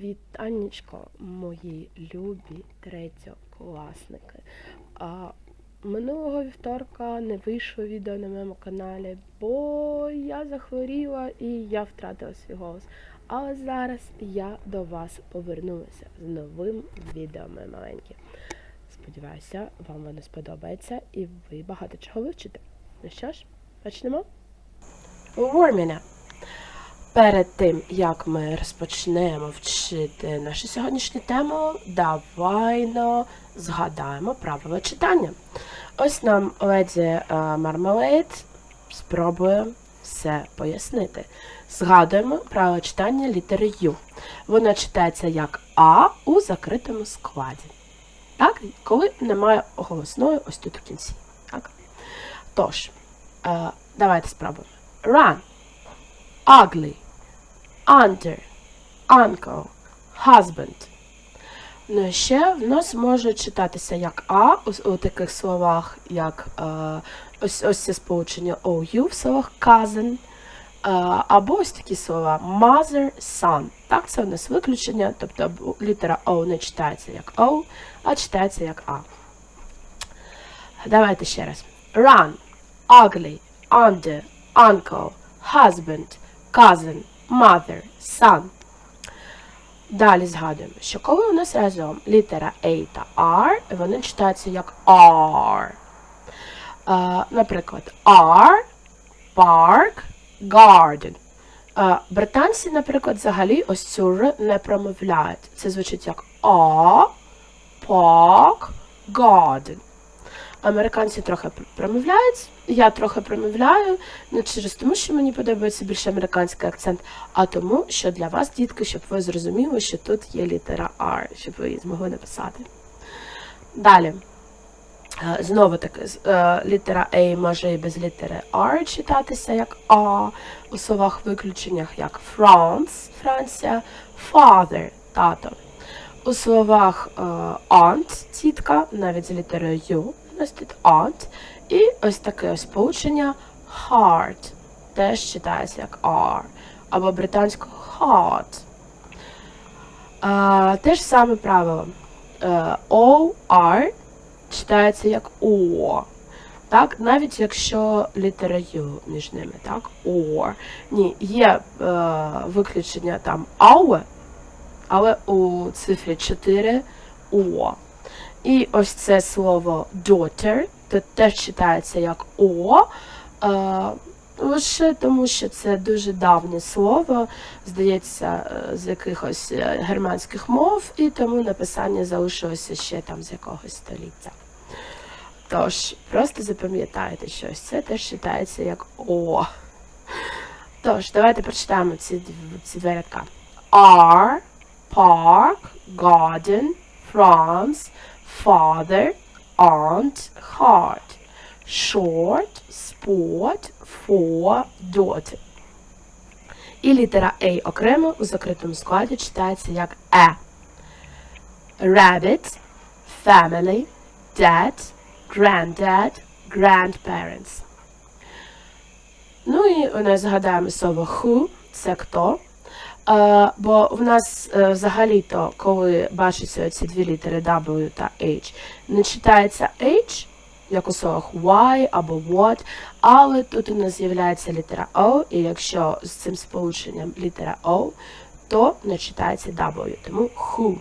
Вітаннячко, мої любі третьокласники. А, минулого вівторка не вийшло відео на моєму каналі, бо я захворіла і я втратила свій голос. Але зараз я до вас повернулася з новим відео, мої маленькі. Сподіваюся, вам воно сподобається і ви багато чого вивчите. Ну що ж, почнемо? Warming. Перед тим, як ми розпочнемо вчити нашу сьогоднішню тему, давайно згадаємо правила читання. Ось нам леді Мармелейд спробує все пояснити. Згадуємо правила читання літери Ю. Вона читається як А у закритому складі. Так, коли немає голосної ось тут в кінці. Так? Тож, е, давайте спробуємо. Run ugly, under, uncle, husband. Ну і ще в нас може читатися як А у, у таких словах, як е, ось ось це сполучення OU в словах cousin, е, або ось такі слова mother, son. Так, це у нас виключення, тобто літера O не читається як O, а читається як А. Давайте ще раз. Run, ugly, under, uncle, husband, cousin, mother, son. Далі згадуємо, що коли у нас разом літера A та R, вони читаються як R. Е, наприклад, R, park, garden. Е, британці, наприклад, взагалі ось цю Р не промовляють. Це звучить як A, park, garden. Американці трохи промовляють, я трохи промовляю, не через тому, що мені подобається більше американський акцент, а тому, що для вас, дітки, щоб ви зрозуміли, що тут є літера R, щоб ви її змогли написати. Далі. Е, Знову таки, е, літера A може і без літери R читатися як А, у словах виключеннях як France, Франція, father, тато. У словах е, aunt, тітка, навіть з літерою U, нас тут aunt. І ось таке ось сполучення heart, теж читається як R, або британською heart. Е, те ж саме правило. Е, OR читається як О. Так, навіть якщо літера U між ними, так, or. Ні, є е, виключення там our, але у цифрі 4 О. І ось це слово daughter, тут теж читається як О. Е, лише тому, що це дуже давнє слово, здається, е, з якихось е, германських мов, і тому написання залишилося ще там з якогось століття. Тож, просто запам'ятайте, що ось це теж читається як О. Тож, давайте прочитаємо ці, ці два рядка. R, park, garden, France, father, aunt, heart. Short, sport, for, daughter. І літера A окремо у закритому складі читається як E. Rabbit, family, dad, granddad, grandparents. Ну і у нас згадаємо слово who, це хто. Бо в нас е, взагалі-то, коли бачаться ці дві літери W та H, не читається H, як у словах why або what, але тут у нас з'являється літера O, і якщо з цим сполученням літера O, то не читається W, тому who.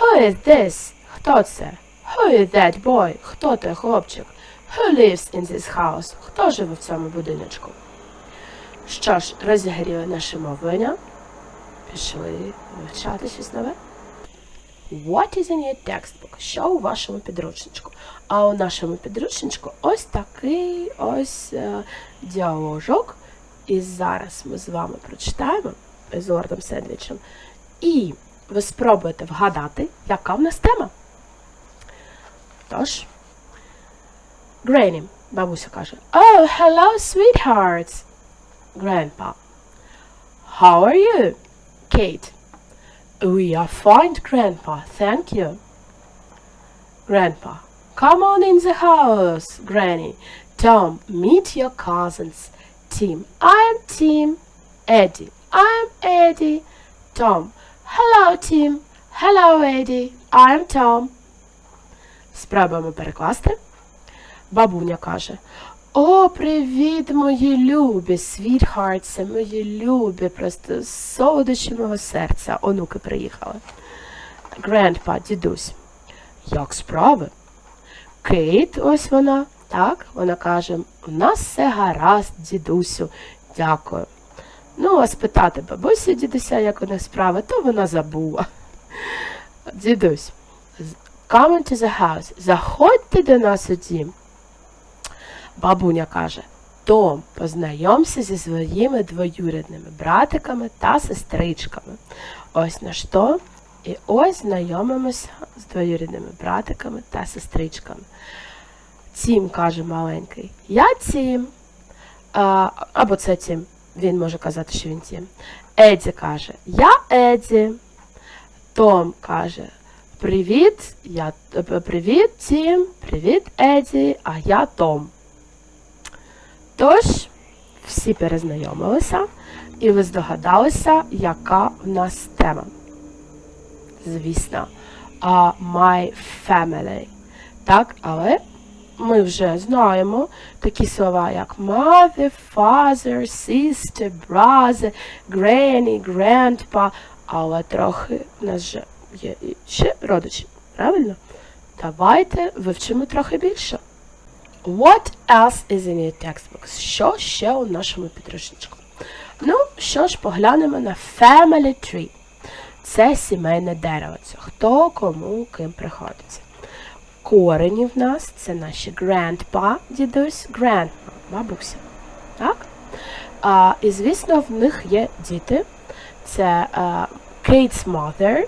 Who is this? Хто це? Who is that boy? Хто той хлопчик? Who lives in this house? Хто живе в цьому будиночку? Що ж, розігріли наше мовлення. Пішли вивчати щось нове. What is in your textbook? Що у вашому підручничку? А у нашому підручничку ось такий ось е, діаложок. І зараз ми з вами прочитаємо з лордом Сендвічем. І ви спробуєте вгадати, яка в нас тема. Тож, Грейні, бабуся каже: Oh, hello, sweethearts. Grandpa. How are you? Kate. We are fine, Grandpa, thank you. Grandpa. Come on in the house, Granny. Tom, meet your cousins. Tim. I'm Tim. Eddie. I'm Eddie. Tom. Hello, Tim. Hello, Eddie. I'm Tom. Спробуємо перекласти. Бабуня каже: О, привіт, мої любі, світхартси, мої любі, просто солодощі мого серця. Онуки приїхали. Grandpa, дідусь. Як справи? Кейт, ось вона. Так, вона каже, у нас все гаразд, дідусю, дякую. Ну, а спитати бабусі дідуся, як у них справи, то вона забула. Дідусь, come into the house, заходьте до нас у дім. Бабуня каже, Том, познайомся зі своїми двоюрідними братиками та сестричками. Ось наш Том. І ось знайомимося з двоюрідними братиками та сестричками. Тім каже маленький, я Тім. А, або це Тім. Він може казати, що він Тім. Еді каже, я Еді. Том каже, привіт, я привіт, Тім, привіт, Еді, а я Том. Тож, всі перезнайомилися, і ви здогадалися, яка в нас тема. Звісно, uh, my family. Так, але ми вже знаємо такі слова, як mother, father, sister, brother, granny, grandpa, але трохи в нас же є ще родичі, правильно? Давайте вивчимо трохи більше. What else is in your textbooks? Що ще у нашому підручничку? Ну, що ж, поглянемо на family tree. Це сімейне дерево. Це хто кому ким приходиться. Корені в нас це наші grandpa, дідусь, grandma, бабуся. Так? А, І, звісно, в них є діти. Це а, Kate's mother,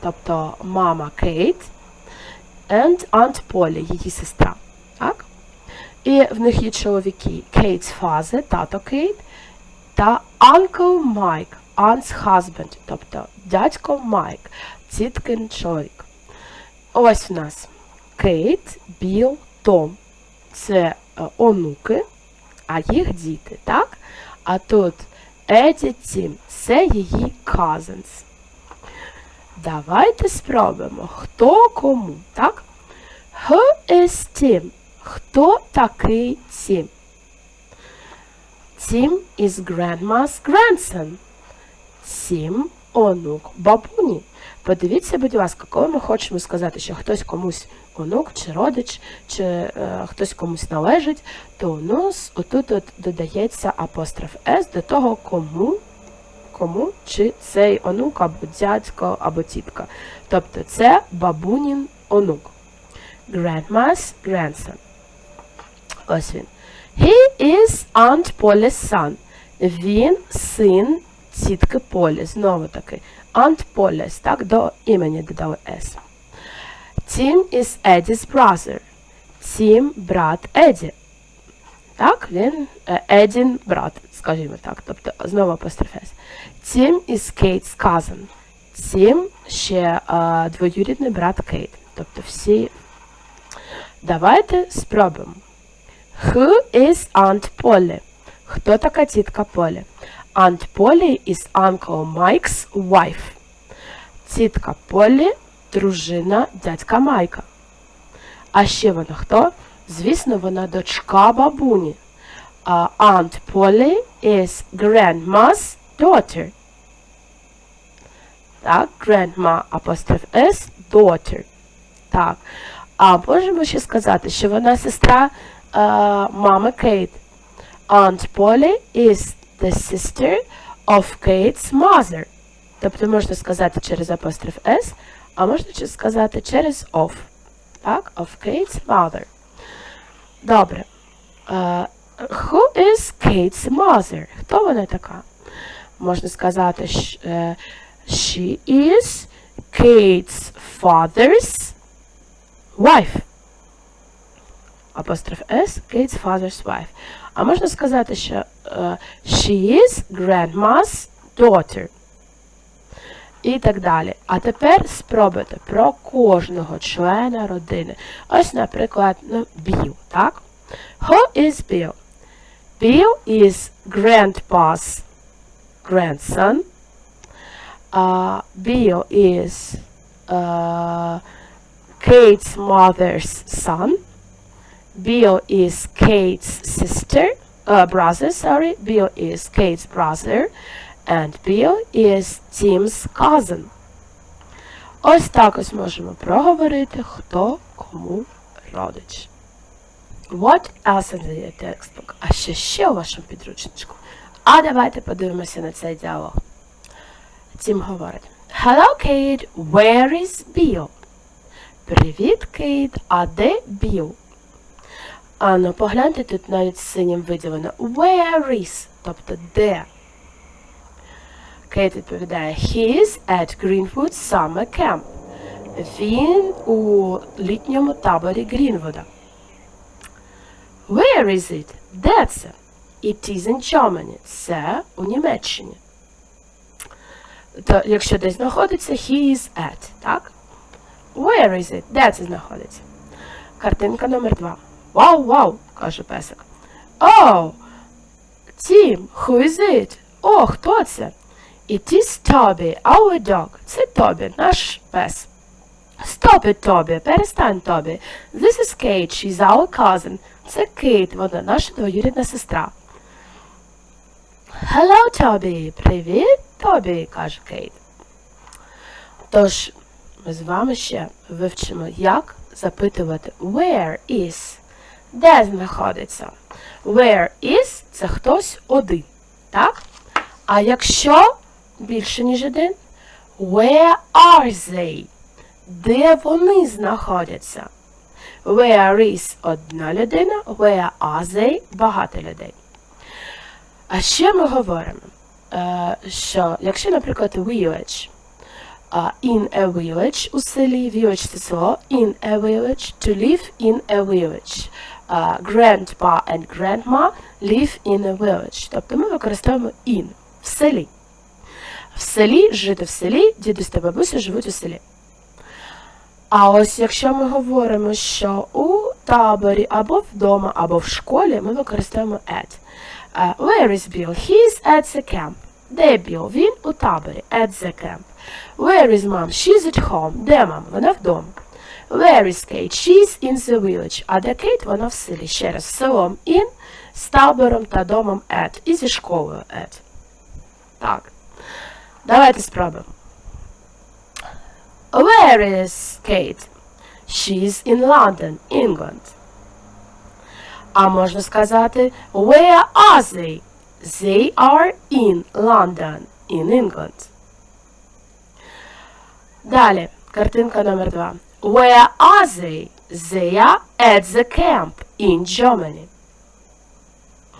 тобто мама Кейт, and Aunt Polly, її сестра. Так? І в них є чоловіки Kate's father, тато Кейт, та Uncle Mike, aunt's husband, тобто дядько Майк, тіткин чоловік. Ось в нас Кейт, Біл, Том. Це е, онуки, а їх діти, так? А тут Еді Тім, це її cousins. Давайте спробуємо, хто кому, так? Who is Tim? Хто такий Тім? Тім is grandma's grandson. Тім онук бабуні. Подивіться, будь ласка, коли ми хочемо сказати, що хтось комусь онук чи родич, чи е, хтось комусь належить, то у нас отут от додається апостроф С до того, кому, кому чи цей онук, або дядько, або тітка. Тобто це бабунін онук. Grandma's grandson. Ось він. He is Aunt Polly's son. Він син тітки Полі. Знову таки. Aunt Polly's, так, до імені додали S. Tim is Eddie's brother. Тім брат Еді. Так, він е, Едін брат, скажімо так. Тобто знову апостроф S. Tim is Kate's cousin. Тім ще а, двоюрідний брат Кейт. Тобто всі. Давайте спробуємо. Who is Aunt Polly? Хто така тітка Полі? Aunt Polly is Uncle Mike's wife. Тітка Полі дружина дядька Майка. А ще вона хто? Звісно, вона дочка бабуні. А Aunt Polly is grandma's daughter. Так, grandma apostrophe S, daughter. Так. А можемо ще сказати, що вона сестра е, мами Кейт. Aunt Polly is the sister of Kate's mother. Тобто можна сказати через апостроф S, а можна сказати через of. Так, of Kate's mother. Добре. Uh, who is Kate's mother? Хто вона така? Можна сказати, uh, she is Kate's father's wife. Апостроф S, Kate's father's wife. А можна сказати, що uh, she is grandma's daughter. І так далі. А тепер спробуйте про кожного члена родини. Ось, наприклад, ну, Bill, так? Who is Bill? Bill is grandpa's grandson. Uh, Bill is uh, Kate's mother's son. Bill is Kate's sister, uh, brother, sorry. Bill is Kate's brother. And Bill is Tim's cousin. Ось так ось можемо проговорити, хто кому родич. What else in the textbook? А що ще у вашому підручничку? А давайте подивимося на цей діалог. Тім говорить. Hello, Kate, where is Bill? Привіт, Кейт, а де Біл? А ну погляньте, тут навіть синім виділено Where is? Тобто де? Кейт відповідає He is at Greenwood Summer Camp. Він у літньому таборі Грінвуда. Where is it? Де це? It is in Germany. Це у Німеччині. То якщо десь знаходиться, he is at, так? Where is it? Де це знаходиться? Картинка номер два. Вау, вау, каже песик. Oh, Тім, who is it? О, хто це? It is Toby, our dog. Це Тобі, наш пес. Stop it, Тобі, перестань, Тобі. This is Kate, she's our cousin. Це Кейт, вона наша двоюрідна сестра. Hello, Тобі. Привіт, Тобі, каже Кейт. Тож, ми з вами ще вивчимо, як запитувати where is, де знаходиться. Where is це хтось один. Так? А якщо більше, ніж один, where are they? Де вони знаходяться? Where is одна людина, where are they багато людей. А ще ми говоримо, е, що якщо, наприклад, village, in a village у селі, village це село, in a village, to live in a village. Uh, grandpa and grandma live in a village. Тобто ми використовуємо in в селі. В селі, жити в селі, дідусь та бабуся живуть у селі. А ось якщо ми говоримо, що у таборі або вдома, або в школі, ми використовуємо at. Uh, where is Bill? He's at the camp. Де Біл? Він у таборі. At the camp. Where is mom? She's at home. Де мама? Вона вдома. Where is Kate? She's in the village. А де Кейт? Вона в селі. Ще раз. З селом in, з табором та домом at. І зі школою at. Так. Давайте спробуємо. Where is Kate? She's in London, England. А можна сказати Where are they? They are in London, in England. Далі, картинка номер два. Where are they? They are at the camp in Germany.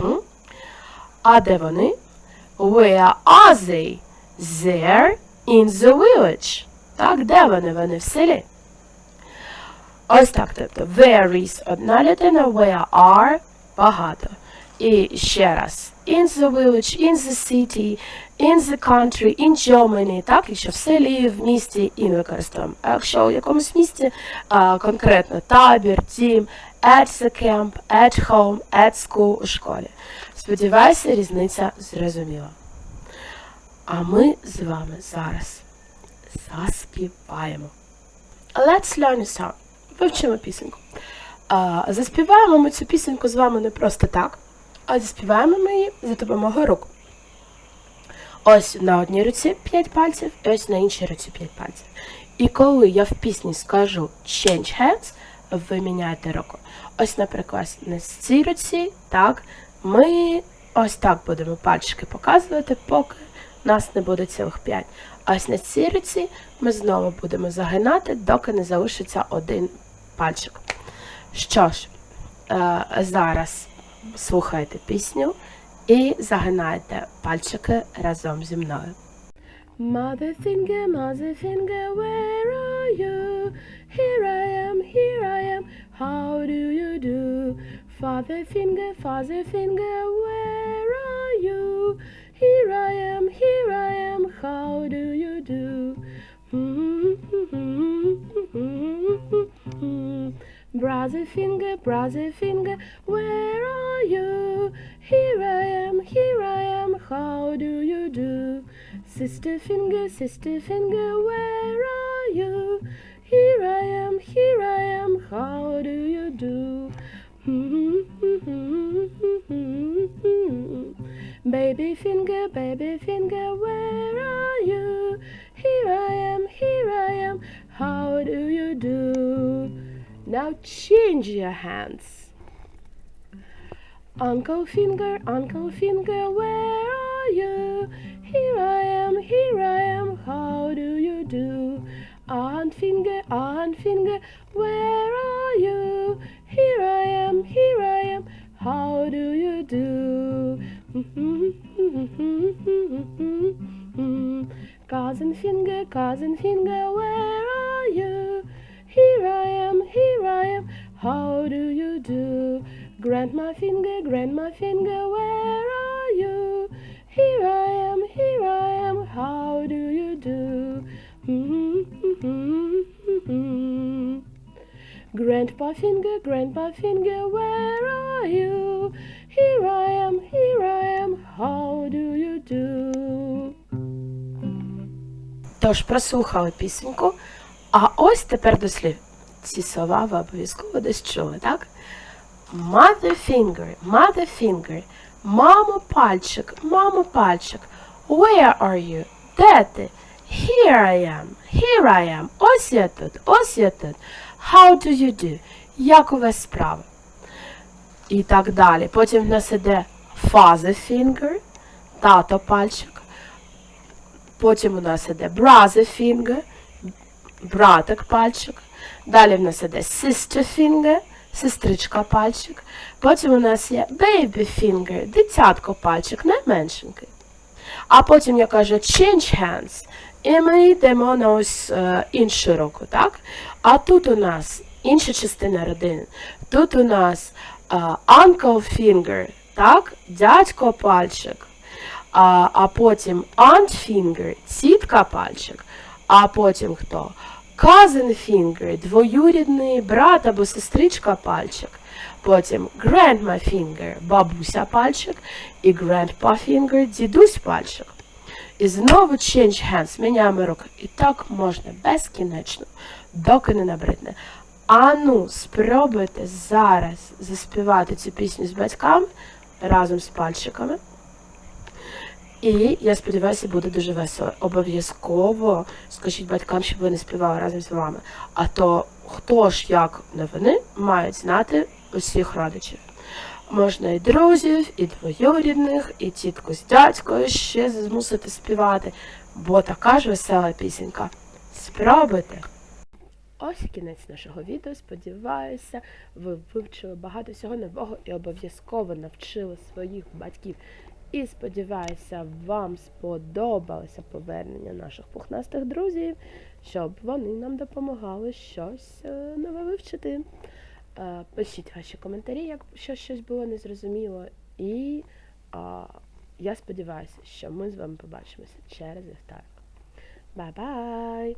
Угу. А де вони? Where are they? They're in the village. Так, де вони? Вони в селі. Ось так, тобто where is одна людина, where are багато. І ще раз. In the village, in the city, in the country, in Germany, так, якщо в селі, в місті і використовуємо. А якщо у якомусь місті а, конкретно табір, дім, at the camp, at home, at school, у школі. Сподіваюся, різниця зрозуміла. А ми з вами зараз заспіваємо. Let's learn a song. Вивчимо пісеньку. А, заспіваємо ми цю пісеньку з вами не просто так, а заспіваємо ми її за допомогою рук. Ось на одній руці 5 пальців, і ось на іншій руці 5 пальців. І коли я в пісні скажу change hands, ви міняєте руку. Ось, наприклад, на цій руці, так, ми ось так будемо пальчики показувати, поки нас не буде цілих 5. Ось на цій руці ми знову будемо загинати, доки не залишиться один пальчик. Що ж, е, зараз слухайте пісню і загинайте пальчики разом зі мною. Mother finger, mother finger, where are you? Here I am, here I am, how do you do? Father finger, father finger, where are you? Here I am, here I am, how do you do? Brother finger, brother finger, where are you? Here I am, here I am, how do you do? Sister finger, sister finger, where are you? Here I am, here I am, how do you do? Hmm, hmm, hmm, baby finger, baby your hands. Uncle finger, uncle finger, where are you? Here I am, here I am, how do you do? Aunt finger, aunt finger, where are you? Here I am, here I am, how do you do? cousin finger, cousin finger, where are you? Here I am, here I am, how do you do? Grandma finger, grandma finger, where are you? Here I am, here I am, how do you do? Grandpa finger, grandpa finger, where are you? Here I am, here I am, how do you do? Тож прослухали пісеньку, а ось тепер до слів. Ці слова ви обов'язково десь чули, так? Mother finger, mother finger, мамо пальчик, мамо пальчик. Where are you? Де ти? Here I am, here I am. Ось я тут, ось я тут. How do you do? Як у вас справа? І так далі. Потім в нас іде father finger, тато пальчик. Потім у нас іде brother finger, братик пальчик. Далі в нас іде sister finger, сестричка пальчик. Потім у нас є baby finger, дитятко пальчик, найменшенький. А потім я кажу change hands. І ми йдемо на ось е, іншу руку, так? А тут у нас інша частина родини. Тут у нас е, uncle finger, так? Дядько пальчик. А, а потім aunt finger, тітка пальчик. А потім хто? Cousin finger, двоюрідний брат або сестричка пальчик. Потім grandma finger, бабуся пальчик. І grandpa finger, дідусь пальчик. І знову change hands, міняємо руки. І так можна безкінечно, доки не набридне. А ну, спробуйте зараз заспівати цю пісню з батьками разом з пальчиками. І я сподіваюся, буде дуже весело. Обов'язково скажіть батькам, щоб вони співали разом з вами. А то хто ж як не вони мають знати усіх родичів. Можна і друзів, і двоюрідних, і тітку з дядькою ще змусити співати, бо така ж весела пісенька. Спробуйте! Ось кінець нашого відео. Сподіваюся, ви вивчили багато всього нового і обов'язково навчили своїх батьків. І сподіваюся, вам сподобалося повернення наших пухнастих друзів, щоб вони нам допомагали щось е, нове вивчити. Е, Пишіть ваші коментарі, якщо щось було незрозуміло. І а, я сподіваюся, що ми з вами побачимося через вівторок. Бай-бай!